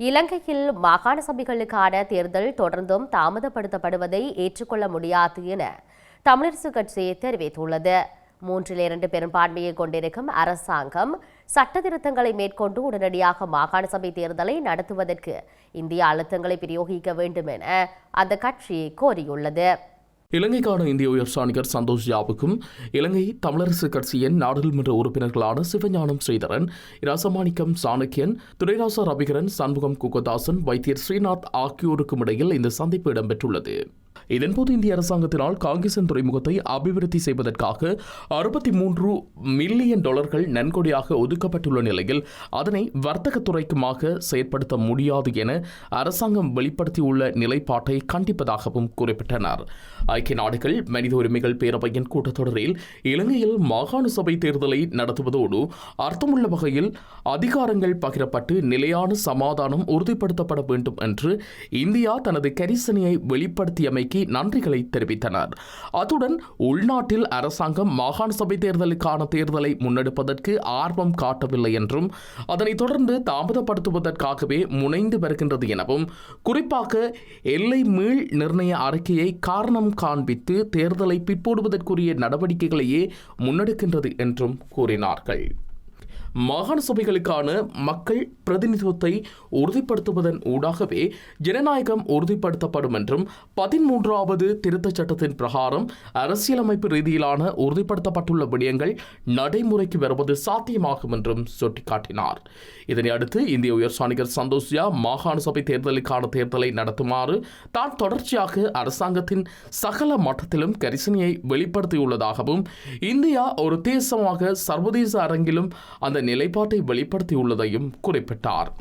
இலங்கையில் மாகாண சபைகளுக்கான தேர்தல் தொடர்ந்தும் தாமதப்படுத்தப்படுவதை ஏற்றுக்கொள்ள முடியாது என தமிழரசு கட்சி தெரிவித்துள்ளது. மூன்றில் இரண்டு பெரும்பான்மையை கொண்டிருக்கும் அரசாங்கம் சட்ட திருத்தங்களை மேற்கொண்டு உடனடியாக மாகாண சபை தேர்தலை நடத்துவதற்கு இந்திய அழுத்தங்களை பிரயோகிக்க வேண்டும் என அந்த கட்சி கோரியுள்ளது. இலங்கைக்கான இந்திய உயர்ஸ்தானிகர் சந்தோஷ் ஜாவுக்கும் இலங்கை தமிழரசு கட்சியின் நாடாளுமன்ற உறுப்பினர்களான சிவஞானம் ஸ்ரீதரன் ரசமாணிக்கம் சாணக்கியன் துரைராசா ரவிகரன் சண்முகம் குகதாசன் வைத்தியர் ஸ்ரீநாத் ஆகியோருக்கும் இடையில் இந்த சந்திப்பு இடம்பெற்றுள்ளது. இதன்போது இந்திய அரசாங்கத்தினால் காங்கேசன் துறைமுகத்தை அபிவிருத்தி செய்வதற்காக அறுபத்தி மூன்று மில்லியன் டாலர்கள் நன்கொடையாக ஒதுக்கப்பட்டுள்ள நிலையில் அதனை வர்த்தகத்துறைக்குமாக செயற்படுத்த முடியாது என அரசாங்கம் வெளிப்படுத்தியுள்ள நிலைப்பாட்டை கண்டிப்பதாகவும் குறிப்பிட்டனர். ஐக்கிய நாடுகள் மனித உரிமைகள் பேரவையின் கூட்டத்தொடரில் இலங்கையில் மாகாண சபை தேர்தலை நடத்துவதோடு அர்த்தமுள்ள வகையில் அதிகாரங்கள் பகிரப்பட்டு நிலையான சமாதானம் உறுதிப்படுத்தப்பட வேண்டும் என்று இந்தியா தனது கரிசனையை வெளிப்படுத்தியமைக்கு நன்றிகளை தெரிவித்தனர். அத்துடன் உள்நாட்டில் அரசாங்கம் மாகாண சபை தேர்தலுக்கான தேர்தலை முன்னெடுப்பதற்கு ஆர்வம் காட்டவில்லை என்றும் அதனைத் தொடர்ந்து தாமதப்படுத்துவதற்காகவே முனைந்து வருகின்றது எனவும் குறிப்பாக எல்லை மீள் நிர்ணய அறிக்கையை காரணம் காண்பித்து தேர்தலை பிற்போடுவதற்குரிய நடவடிக்கைகளையே முன்னெடுக்கின்றது என்றும் கூறினார்கள். மாகாண சபைகளுக்கான மக்கள் பிரதிநிதித்துவத்தை உறுதிப்படுத்துவதன் ஊடாகவே ஜனநாயகம் உறுதிப்படுத்தப்படும் என்றும் பதிமூன்றாவது திருத்தச் சட்டத்தின் பிரகாரம் அரசியலமைப்பு ரீதியிலான உறுதிப்படுத்தப்பட்டுள்ள விடயங்கள் நடைமுறைக்கு வருவது சாத்தியமாகும் என்றும் சுட்டிக்காட்டினார். இதனை அடுத்து இந்திய உயர்ஸ்தானிகர் சந்தோஷ்யா மாகாண சபை தேர்தலுக்கான தேர்தலை நடத்துமாறு தான் தொடர்ச்சியாக அரசாங்கத்தின் சகல மட்டத்திலும் கரிசனையை வெளிப்படுத்தியுள்ளதாகவும் இந்தியா ஒரு தேசமாக சர்வதேச அரங்கிலும் அந்த நிலைப்பாட்டை வெளிப்படுத்தியுள்ளதையும் குறிப்பிட்டார்.